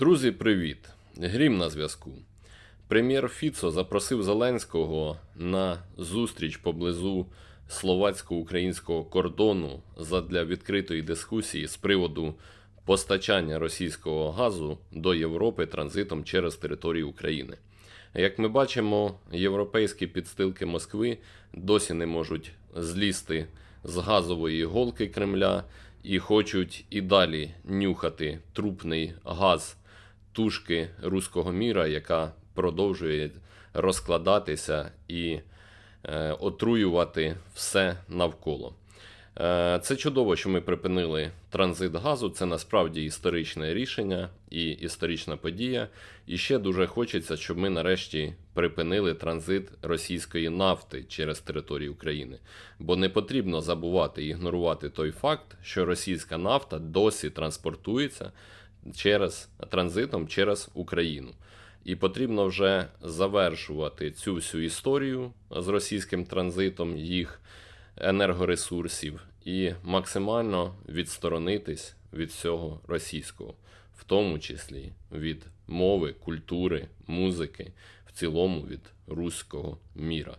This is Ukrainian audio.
Друзі, привіт! Грім на зв'язку. Прем'єр Фіцо запросив Зеленського на зустріч поблизу словацько-українського кордону задля відкритої дискусії з приводу постачання російського газу до Європи транзитом через територію України. Як ми бачимо, європейські підстилки Москви досі не можуть злізти з газової голки Кремля і хочуть і далі нюхати трупний газ тушки руського міра, яка продовжує розкладатися і е, отруювати все навколо. Е, Це чудово, що ми припинили транзит газу. Це насправді історичне рішення і історична подія. І ще дуже хочеться, щоб ми нарешті припинили транзит російської нафти через територію України. Бо не потрібно забувати і ігнорувати той факт, що російська нафта досі транспортується через транзитом через Україну. І потрібно вже завершувати цю всю історію з російським транзитом їх енергоресурсів і максимально відсторонитись від всього російського, в тому числі від мови, культури, музики, в цілому від руського міра.